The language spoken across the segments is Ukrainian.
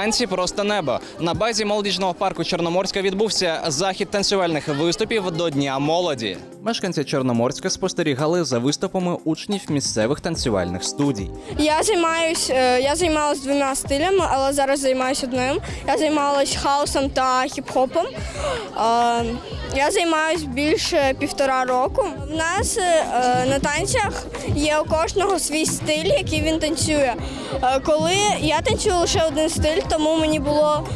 Танці просто небо. На базі молодіжного парку Чорноморська відбувся захід танцювальних виступів до Дня молоді. Мешканці Чорноморська спостерігали за виступами учнів місцевих танцювальних студій. Я займаюсь, е, я займалась двома стилями, але зараз займаюся одним. Я займалась хаосом та хіп-хопом. Е, Я займаюсь більше півтора року. У нас е, на танцях є у кожного свій стиль, який він танцює. Коли я танцюю лише один стиль, тому мені було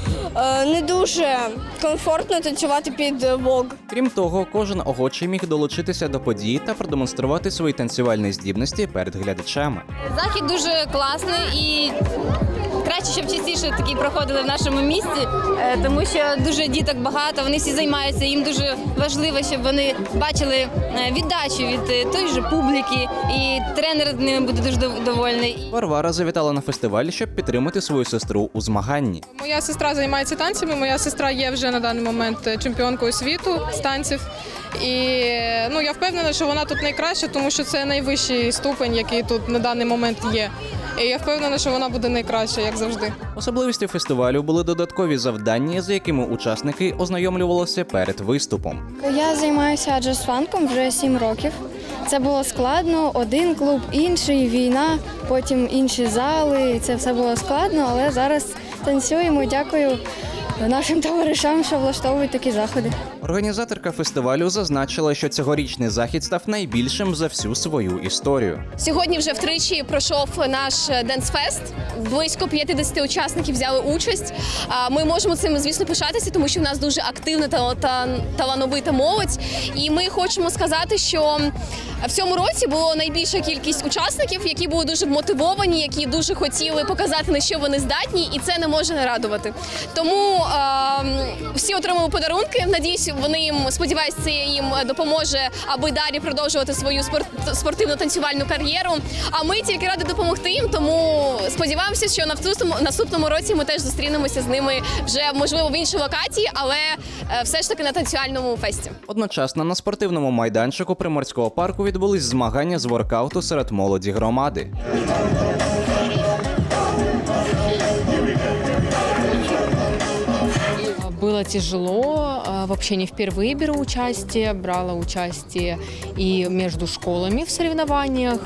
не дуже комфортно танцювати під вог. Крім того, кожен охочий міг долучитися до події та продемонструвати свої танцювальні здібності перед глядачами. Захід дуже класний і краще, щоб частіше такі проходили в нашому місті, е, тому що дуже діток багато, вони всі займаються. Їм дуже важливо, щоб вони бачили е, віддачу від е, тої ж публіки, і тренер ними буде дуже довольний. Варвара завітала на фестиваль, щоб підтримати свою сестру у змаганні. Моя сестра займається танцями. Моя сестра є вже на даний момент чемпіонкою світу з танців. І ну я впевнена, що вона тут найкраща, тому що це найвищий ступень, який тут на даний момент є. І я впевнена, що вона буде найкраща, як завжди. Особливістю фестивалю були додаткові завдання, з якими учасники ознайомлювалися перед виступом. Я займаюся джаз-фанком вже сім років. Це було складно. Один клуб, інший, війна, потім інші зали. Це все було складно, але зараз танцюємо. Дякую нашим товаришам, що влаштовують такі заходи. Організаторка фестивалю зазначила, що цьогорічний захід став найбільшим за всю свою історію. Сьогодні вже втричі пройшов наш Денсфест. Близько 50 учасників взяли участь. Ми можемо цим, звісно, пишатися, тому що в нас дуже активна та, та талановита молодь. І ми хочемо сказати, що в цьому році було найбільша кількість учасників, які були дуже мотивовані, які дуже хотіли показати на що вони здатні, і це не може не радувати. Тому всі отримали подарунки. Надіюсь, вони їм сподіваюся, це їм допоможе, аби далі продовжувати свою спорт, спортивну танцювальну кар'єру. А ми тільки раді допомогти їм. Тому сподіваємося, що на наступному році ми теж зустрінемося з ними вже можливо в іншій локації, але е, все ж таки на танцювальному фесті. Одночасно на спортивному майданчику Приморського парку відбулись змагання з воркауту серед молоді громади. Было тяжело, а, вообще не впервые беру участие, брала участие и между школами в соревнованиях,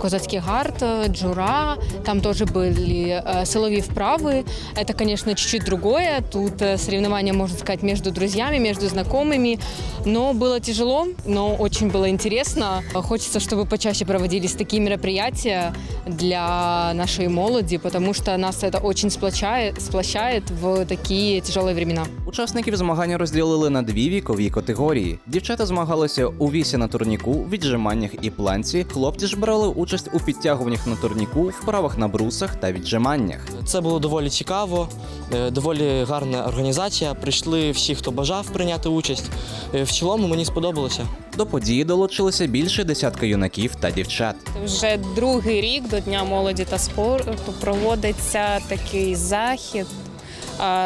Козацкий гард, Джура, там тоже были э, силовые вправы. Это, конечно, чуть-чуть другое, тут э, соревнования, можно сказать, между друзьями, между знакомыми, но было тяжело, но очень было интересно. Хочется, чтобы почаще проводились такие мероприятия для нашей молоди, потому что нас это очень сплочает, сплощает в такие тяжелые времена. Учасників змагання розділили на дві вікові категорії. Дівчата змагалися у вісі на турніку, віджиманнях і планці. Хлопці ж брали участь у підтягуваннях на турніку, вправах на брусах та віджиманнях. Це було доволі цікаво, е, доволі гарна організація. Прийшли всі, хто бажав прийняти участь. Е, В цілому мені сподобалося. До події долучилося більше десятка юнаків та дівчат. Вже другий рік до Дня молоді та спорту проводиться такий захід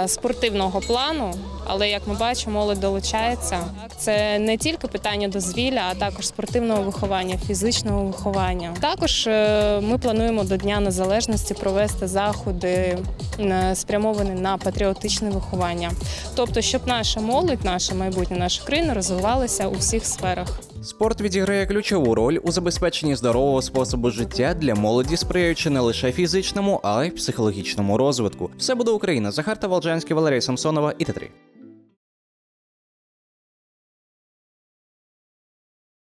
спортивного плану. Але як ми бачимо, молодь долучається. Це не тільки питання дозвілля, а також спортивного виховання, фізичного виховання. Також е, ми плануємо до Дня Незалежності провести заходи е, спрямовані на патріотичне виховання. Тобто, щоб наша молодь, наша майбутнє, наша країна розвивалася у всіх сферах. Спорт відіграє ключову роль у забезпеченні здорового способу життя для молоді, сприяючи не лише фізичному, а й психологічному розвитку. Все буде Україна. Захар Таволжанський, Валерій Самсонова і Т3.